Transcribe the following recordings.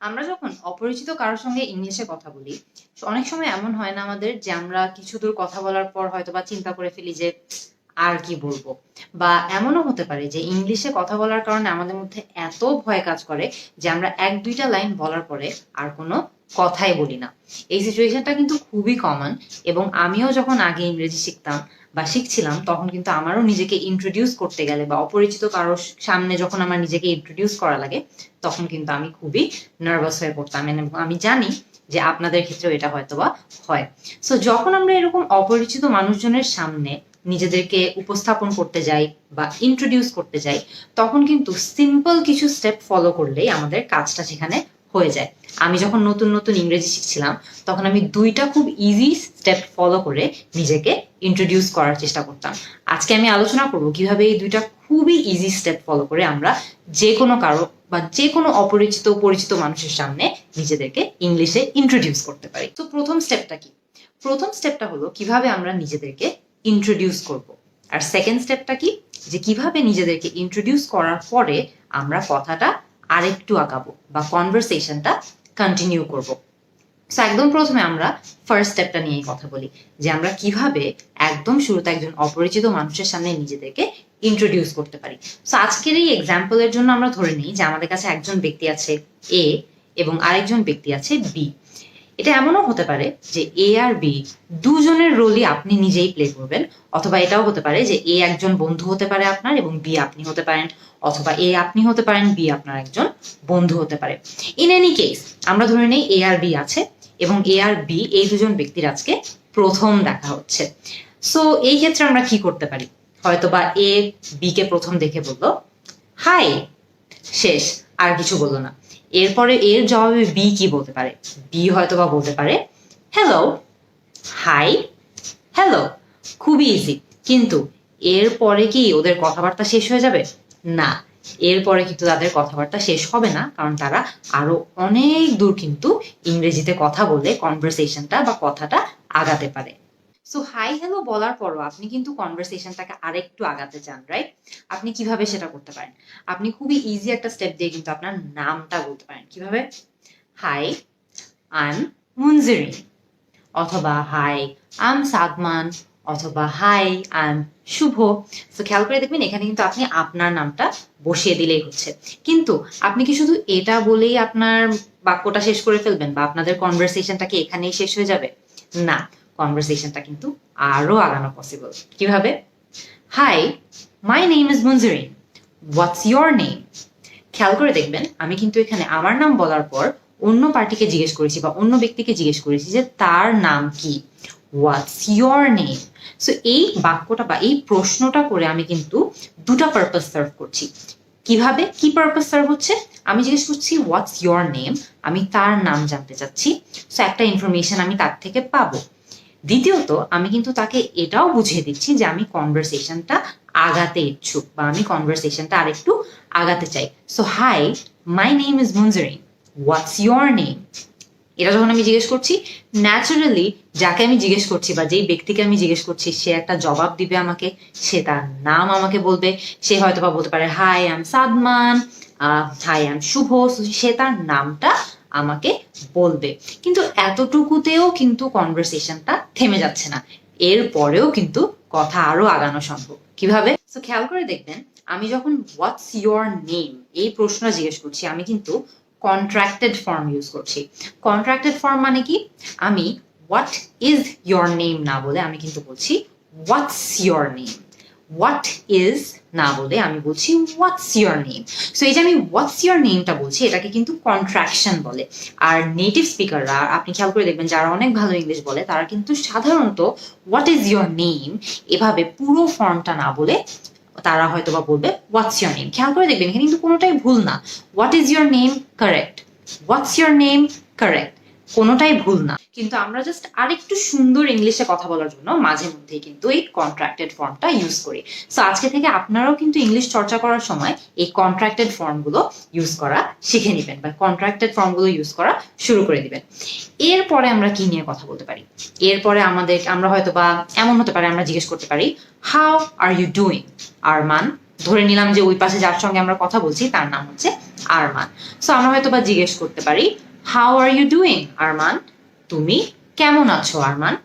আমরা যখন অপরিচিত কারোর সঙ্গে ইংলিশে কথা বলি, অনেক সময় এমন হয় না আমাদের যে আমরা কিছু দূর কথা বলার পর হয়তো বা চিন্তা করে ফেলি যে আর কি বলব? বা এমনও হতে পারে যে ইংলিশে কথা বলার কারণে আমাদের মধ্যে এত ভয় কাজ করে যে আমরা এক দুইটা লাইন বলার পরে আর কোনো কথাই বলি না। এই সিচুয়েশনটা কিন্তু খুবই কমন এবং আমিও যখন আগে ইংরেজি শিখতাম বা শিখছিলাম, তখন কিন্তু আমারও নিজেকে ইন্ট্রোডিউস করতে গেলে বা অপরিচিত কারোর সামনে যখন আমার নিজেকে ইন্ট্রোডিউস করা লাগে, তখন কিন্তু আমি খুবই নার্ভাস হয়ে পড়তাম। এবং আমি জানি যে আপনাদের ক্ষেত্রেও এটা হয়তো বা হয়। সো যখন আমরা এরকম অপরিচিত মানুষজনের সামনে নিজেদেরকে উপস্থাপন করতে যাই বা ইন্ট্রোডিউস করতে যাই, তখন কিন্তু সিম্পল কিছু স্টেপ ফলো করলেই আমাদের কাজটা সেখানে হয়ে যায়। আমি যখন নতুন নতুন ইংরেজি শিখছিলাম, তখন আমি দুইটা খুব ইজি স্টেপ ফলো করে নিজেকে ইন্ট্রোডিউস করার চেষ্টা করতাম। আজকে আমি আলোচনা করব কীভাবে এই দুইটা খুবই ইজি স্টেপ ফলো করে আমরা যে কোনো কারও বা যে কোনো অপরিচিত, পরিচিত মানুষের সামনে নিজেদেরকে ইংলিশে ইন্ট্রোডিউস করতে পারি। তো প্রথম স্টেপটা কি? প্রথম স্টেপটা হলো কীভাবে আমরা নিজেদেরকে ইন্ট্রোডিউস করব। আর সেকেন্ড স্টেপটা কি? যে কীভাবে নিজেদেরকে ইন্ট্রোডিউস করার পরে আমরা কথাটা আরেকটু আগাবো বা কনভারসেশনটা কন্টিনিউ করব। সো একদম প্রথমে আমরা ফার্স্ট স্টেপটা নিয়ে কথা বলি, যে আমরা কীভাবে একদম শুরুতে একজন অপরিচিত মানুষের সামনে নিজেদেরকে ইন্ট্রোডিউস করতে পারি। সো আজকের এই এক্সাম্পলের জন্য আমরা ধরে নিই যে আমাদের কাছে একজন ব্যক্তি আছে এ এবং আরেকজন ব্যক্তি আছে বি এটা এমনও হতে পারে যে এ আর বি দুজনের রোলই আপনি নিজেই প্লে করবেন, অথবা এটাও হতে পারে যে এ একজন বন্ধু হতে পারে আপনার এবং বি আপনি হতে পারেন, অথবা এ আপনি হতে পারেন বি আপনার একজন বন্ধু হতে পারে। ইন এনি কেস আমরা ধরে নেই এ আর বি আছে এবং এ আর বি এই দুজন ব্যক্তির আজকে প্রথম দেখা হচ্ছে। সো এই ক্ষেত্রে আমরা কি করতে পারি? হয়তো বা এ বি কে প্রথম দেখে বলল হাই শেষ। আর কিছু বলল না। এরপরে এর জবাবে বি কি বলতে পারে? বি হয়তো বা বলতে পারে হ্যালো হাই হ্যালো খুবই ইজি কিন্তু এরপরে কি ওদের কথাবার্তা শেষ হয়ে যাবে? না, এরপরে কিন্তু তাদের কথাবার্তা শেষ হবে না, কারণ তারা আরও অনেক দূর কিন্তু ইংরেজিতে কথা বলে কনভারসেশনটা বা কথাটা আগাতে পারে। সো হাই হ্যালো বলার পরও আপনি কিন্তু কনভারসেশনটাকে আরেকটু আগাতে চান রাইট আপনি কীভাবে সেটা করতে পারেন? আপনি খুবই ইজি একটা স্টেপ দিয়ে কিন্তু আপনার নামটা বলতে পারেন। কীভাবে? হাই আই এম মুনজিরিন অথবা হাই আই এম সাদমান অথবা হাই আই এম শুভ তো খেয়াল করে দেখবেন এখানে কিন্তু আপনি আপনার নামটা বসিয়ে দিলেই হচ্ছে। কিন্তু আপনি কি শুধু এটা বলেই আপনার বাক্যটা শেষ করে ফেলবেন বা আপনাদের কনভারসেশনটা কি এখানেই শেষ হয়ে যাবে? না। কনভারসেশনটা কিন্তু আরও আগানো পসিবল কীভাবে? Hi my name is Munjirin what's your name খেয়াল করে দেখবেন, আমি কিন্তু এখানে আমার নাম বলার পর অন্য পার্টিকে জিজ্ঞেস করেছি বা অন্য ব্যক্তিকে জিজ্ঞেস করেছি যে তার নাম কি? হোয়াটস ইয়োর নেম সো এই বাক্যটা বা এই প্রশ্নটা করে আমি কিন্তু দুটা পারপাস সার্ভ করছি। কীভাবে? কি পারপাস সার্ভ হচ্ছে? আমি জিজ্ঞেস করছি হোয়াটস ইয়োর নেম আমি তার নাম জানতে চাচ্ছি। সো একটা ইনফরমেশন আমি তার থেকে পাবো। দ্বিতীয়ত, আমি কিন্তু তাকে এটাও বুঝিয়ে দিচ্ছি যে আমি কনভারসেশনটা আগাতে ইচ্ছুক বা আমি কনভারসেশনটা আরেকটু আগাতে চাই। So hi my name is Munjarin what's your name এটা যখন আমি জিজ্ঞেস করছি ন্যাচারালি যাকে আমি জিজ্ঞেস করছি বা যেই ব্যক্তিকে আমি জিজ্ঞেস করছি, সে একটা জবাব দিবে আমাকে, সে তার নাম আমাকে বলবে, সে হয়তো বা বলতে পারে hi I'm Sadman hi I'm Shubho সে তার নামটা আমাকে বলবে। কিন্তু এতটুকুতেও কিন্তু কনভারসেশনটা থেমে যাচ্ছে না। এর পরেও কিন্তু কথা আরও আগানো সম্ভব। কীভাবে? তো খেয়াল করে দেখবেন, আমি যখন হোয়াটস ইয়োর নেম এই প্রশ্নটা জিজ্ঞেস করছি, আমি কিন্তু কন্ট্রাক্টেড ফর্ম ইউজ করছি। কন্ট্রাক্টেড ফর্ম মানে কি? আমি হোয়াট ইজ ইয়োর নেম না বলে আমি কিন্তু বলছি what's your name what is না বলে আমি বলছি হোয়াটস ইয়োর নেম সো এই যে আমি হোয়াটস ইয়োর নেমটা বলছি, এটাকে কিন্তু কন্ট্রাকশন বলে। আর নেটিভ স্পিকাররা আপনি খেয়াল করে দেখবেন, যারা অনেক ভালো ইংলিশ বলে, তারা কিন্তু সাধারণত হোয়াট ইজ ইয়োর নেম এভাবে পুরো ফর্মটা না বলে তারা হয়তো বা বলবে হোয়াটস ইয়োর নেম খেয়াল করে দেখবেন, এখানে কিন্তু কোনোটাই ভুল না। What is your name correct what's your name correct কোনোটাই ভুল না। কিন্তু আমরা জাস্ট আরেকটু সুন্দর ইংলিশে কথা বলার জন্য মাঝে মধ্যে কিন্তু এই কন্ট্রাক্টেড ফর্মটা ইউজ করি। সো আজকে থেকে আপনারাও কিন্তু ইংলিশ চর্চা করার সময় এই কন্ট্রাক্টেড ফর্মগুলো ইউজ করা শিখে নেবেন বা কন্ট্রাক্টেড ফর্মগুলো ইউজ করা শুরু করে দিবেন। এরপরে আমরা কি নিয়ে কথা বলতে পারি? এরপরে আমাদের, আমরা হয়তো বা এমন হতে পারে, আমরা জিজ্ঞেস করতে পারি how are you doing Arman ধরে নিলাম যে ওই পাশে যার সঙ্গে আমরা কথা বলছি, তার নাম হচ্ছে আরমান সো আমরা হয়তো বা জিজ্ঞেস করতে পারি how are you doing Arman তুমি কেমন আছো আরমান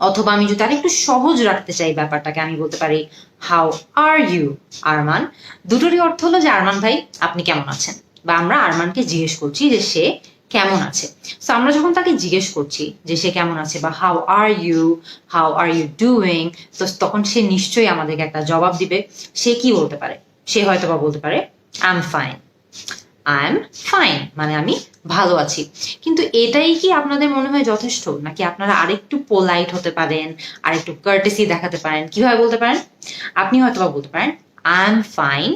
অথবা আমি যদি একটু সহজ রাখতে চাই ব্যাপারটাকে, আমি বলতে পারি হাউ আর ইউ আরমান দুটোরই অর্থ হলো যে আরমান ভাই, আপনি কেমন আছেন? বা আমরা আরমানকে জিজ্ঞেস করছি যে, সে কেমন আছে? তো আমরা যখন তাকে জিজ্ঞেস করছি যে, সে কেমন আছে বা how are you how are you doing তো তখন সে নিশ্চয়ই আমাদেরকে একটা জবাব দিবে। সে কি বলতে পারে? সে হয়তো বা বলতে পারে I am fine I am fine মানে আমি ভালো আছি। কিন্তু এটাই কি আপনাদের মনে হয় যথেষ্ট? নাকি আপনারা আরেকটু পোলাইট হতে পারেন, আরেকটু কার্টেসি দেখাতে পারেন? কীভাবে বলতে পারেন? আপনি হয়তো বা বলতে পারেন I am fine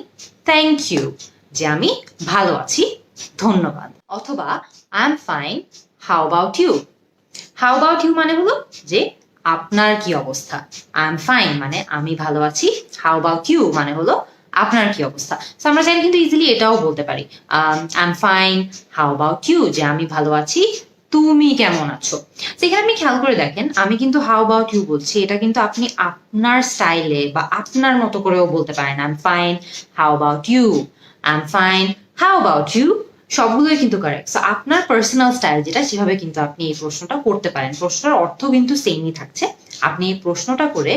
thank you যে আমি ভালো আছি, ধন্যবাদ। অথবা I am fine how about you how about you মানে হলো যে, আপনার কি অবস্থা? আই এম ফাইন মানে আমি ভালো আছি হাউ অ্যাবাউট ইউ মানে হলো আপনার কি অবস্থা? আমরা চাইলে কিন্তু ইজিলি এটাও বলতে পারি। I am fine how about you যে, আমি ভালো আছি। তুমি কেমন আছো? সেখানে আপনি খেয়াল করে দেখেন, আমি কিন্তু হাউ অ্যাবাউট ইউ বলছি। এটা কিন্তু আপনি আপনার স্টাইলে বা আপনার মতো করেও বলতে পারেন। I am fine how about you I am fine how about you সবগুলোই কিন্তু কারেক্ট সো আপনার পার্সোনাল স্টাইল যেটা, সেভাবে কিন্তু আপনি এই প্রশ্নটা করতে পারেন। প্রশ্নটার অর্থ কিন্তু সেমই থাকছে। আপনি এই প্রশ্নটা করে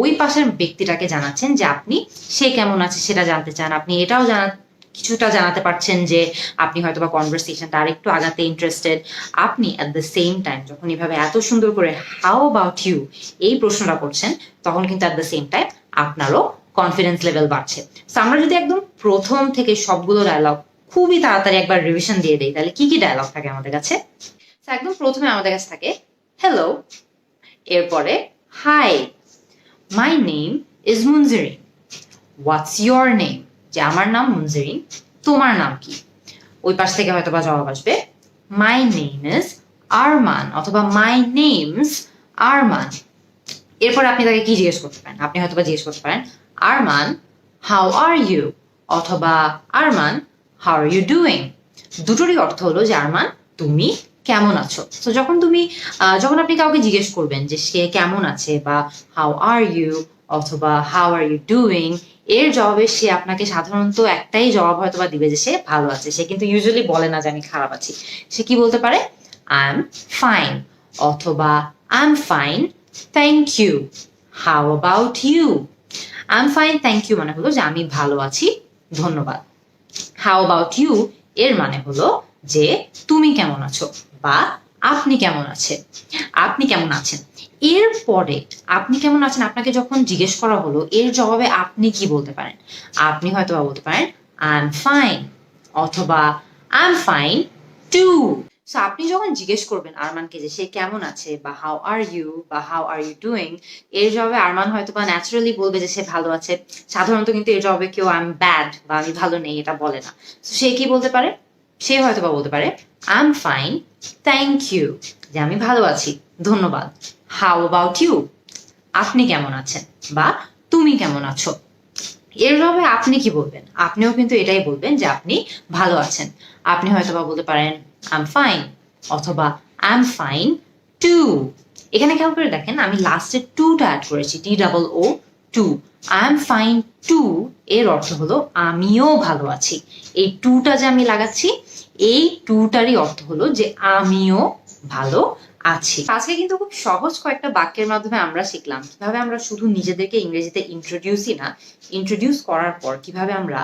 ওই পাশের ব্যক্তিটাকে জানাচ্ছেন যে আপনি সে কেমন আছে সেটা জানতে চান। আপনি এটাও জানা, কিছুটা জানাতে পারছেন যে আপনি হয়তো বা কনভারসেশনটা আরেকটু আগাতে ইন্টারেস্টেড আপনি অ্যাট দ্য সেম টাইম যখন এভাবে এত সুন্দর করে হাউ অ্যাবাউট ইউ এই প্রশ্নটা করছেন, তখন কিন্তু অ্যাট দ্য সেম টাইম আপনারও কনফিডেন্স লেভেল বাড়ছে। So আমরা যদি একদম প্রথম থেকে সবগুলো ডায়লগ খুবই তাড়াতাড়ি একবার রিভিশন দিয়ে দেই, তাহলে কি কি ডায়লগ থাকে আমাদের কাছে? একদম প্রথমে আমাদের কাছে থাকে হ্যালো এরপরে hi my name is Munjirin what's your name যে আমার নাম মুনজিরিন তোমার নাম কি? ওই পাশ থেকে হয়তো বা জবাব আসবে মাই নেম ইজ আরমান অথবা মাই নেমস আরমান এরপর আপনি তাকে কি জিজ্ঞেস করতে পারেন? আপনি হয়তো বা জিজ্ঞেস করতে পারেন আরমান হাউ আর ইউ অথবা Arman how are you doing দুটোরই অর্থ হলো যে আরমান তুমি কেমন আছো? তো যখন তুমি যখন আপনি কাউকে জিজ্ঞেস করবেন যে সে কেমন আছে বা হাউ আর ইউ অথবা হাউ আর ইউ ডুইং এর জবাবে সে আপনাকে সাধারণত একটাই জবাব হয়তো বা দিবে যে সে ভালো আছে। সে কিন্তু ইউজুয়ালি বলে না যে আমি খারাপ আছি। সে কি বলতে পারে? আই এম ফাইন অথবা I am fine thank you how about you I am fine thank you মানে হলো যে আমি ভালো আছি, ধন্যবাদ। হাউ অ্যাবাউট ইউ এর মানে হলো যে তুমি কেমন আছো? বা আপনি কেমন আছেন? আপনি কেমন আছেন? এরপরে আপনি কেমন আছেন? আপনাকে যখন জিজ্ঞেস করা হলো, এর জবাবে আপনি কি বলতে পারেন? আপনি হয়তো বলতে পারেন আই এম ফাইন অথবা I am fine too so আপনি যখন জিজ্ঞেস করবেন আরমানকে যে সে কেমন আছে বা হাউ আর ইউ বা হাউ আর ইউ ডুইং এর জবাবে আরমান হয়তো বা ন্যাচারালি বলবে যে সে ভালো আছে। সাধারণত কিন্তু এর জবাবে কেউ আই এম ব্যাড বা আমি ভালো নেই এটা বলে না। সে কি বলতে পারে? সে হয়তো বা বলতে পারে আই ফাইন থ্যাংক ইউ যে আমি ভালো আছি। ধন্যবাদ। হাউ অ্যাবাউট ইউ আপনি কেমন আছেন? বা তুমি কেমন আছো? এর জবাবে আপনি কি বলবেন? আপনিও কিন্তু এটাই বলবেন যে আপনি ভালো আছেন। আপনি হয়তো বা বলতে পারেন আই এম ফাইন অথবা আই এম ফাইন টু এখানে খেয়াল করে দেখেন, আমি লাস্টে টুটা অ্যাড করেছি। T double O too I am fine too এর অর্থ হলো, আমিও ভালো আছি। এই টুটা যে আমি লাগাচ্ছি এই টুটারই অর্থ হলো যে আমিও ভালো আছি। আজকে কিন্তু খুব সহজ কয়েকটা বাক্যের মাধ্যমে আমরা শিখলাম কীভাবে আমরা শুধু নিজেদেরকে ইংরেজিতে ইন্ট্রোডিউসই না ইন্ট্রোডিউস করার পর কীভাবে আমরা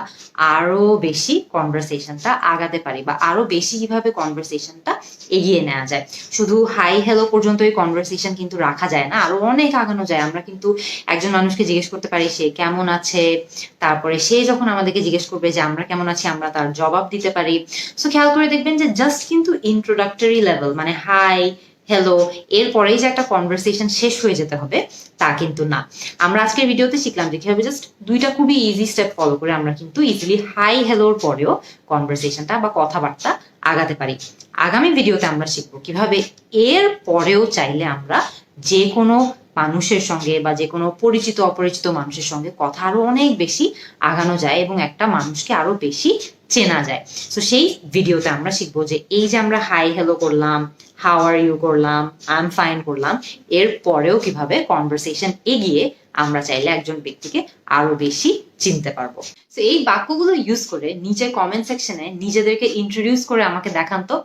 আরও বেশি কনভারসেশনটা আগাতে পারি বা আরও বেশি কীভাবে কনভারসেশনটা এগিয়ে নেওয়া যায়। শুধু হাই হ্যালো পর্যন্ত এই কনভারসেশন কিন্তু রাখা যায় না, আরও অনেক আগানো যায়। আমরা কিন্তু একজন মানুষকে জিজ্ঞেস করতে পারি, সে কেমন আছে? তারপরে সে যখন আমাদেরকে জিজ্ঞেস করবে যে, আমরা কেমন আছি? আমরা তার জবাব দিতে পারি। সো খেয়াল করে দেখবেন যে জাস্ট কিন্তু ইন্ট্রোডাক্টরি লেভেল মানে হাই হ্যালো এরপরেই যে একটা কনভারসেশন শেষ হয়ে যেতে হবে, তা কিন্তু না। আমরা আজকের ভিডিওতে শিখলাম যে কীভাবে জাস্ট দুইটা খুবই ইজি স্টেপ ফলো করে আমরা কিন্তু ইজিলি হাই হ্যালোর পরেও কনভারসেশনটা বা কথাবার্তা আগাতে পারি। আগামী ভিডিওতে আমরা শিখব কীভাবে এর পরেও চাইলে আমরা যে কোনো মানুষের সঙ্গে বা যে কোনো পরিচিত, অপরিচিত মানুষের সঙ্গে কথা আরও অনেক বেশি আগানো যায় এবং একটা মানুষকে আরও বেশি চেনা যায়। তো সেই ভিডিওতে আমরা শিখব যে এই যে আমরা হাই হ্যালো করলাম হাউ আর ইউ করলাম আই এম ফাইন করলাম এর পরেও কীভাবে কনভারসেশন এগিয়ে আমরা চাইলে একজন ব্যক্তিকে আরও বেশি চিনতে পারব। তো এই বাক্যগুলো ইউজ করে নিচের কমেন্ট সেকশনে নিজেদেরকে ইন্ট্রোডিউস করে আমাকে দেখান তো।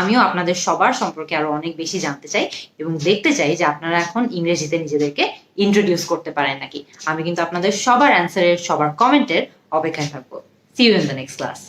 আমিও আপনাদের সবার সম্পর্কে আরও অনেক বেশি জানতে চাই এবং দেখতে চাই যে আপনারা এখন ইংরেজিতে নিজেদেরকে ইন্ট্রোডিউস করতে পারেন নাকি। আমি কিন্তু আপনাদের সবার অ্যান্সারের সবার কমেন্টের অপেক্ষায় থাকব। See you in the next class